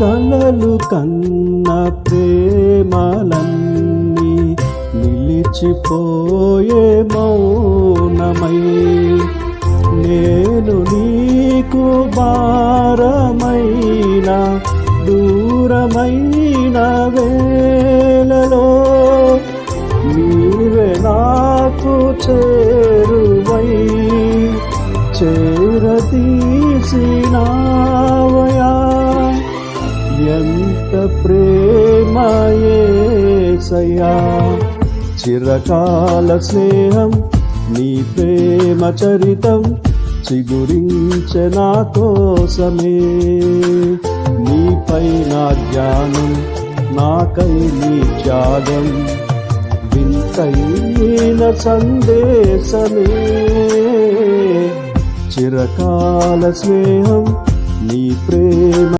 కలలు కన్న ప్రేమలన్నీ నిలిచిపోయే మౌనమై నేను నీకు భారమైన దూరమైన వేలలో నీవే నాకు చేరువై చేరదీసినావయా అనంత ప్రేమయేసయ్యా చిరకాల స్నేహం నీ ప్రేమ చరితం చిగురించే నా కోసమే. నీపై నా జ్ఞానం నాకై నీ త్యాగం వింతైన సందేశమే. చిరకాల స్నేహం నీ ప్రేమ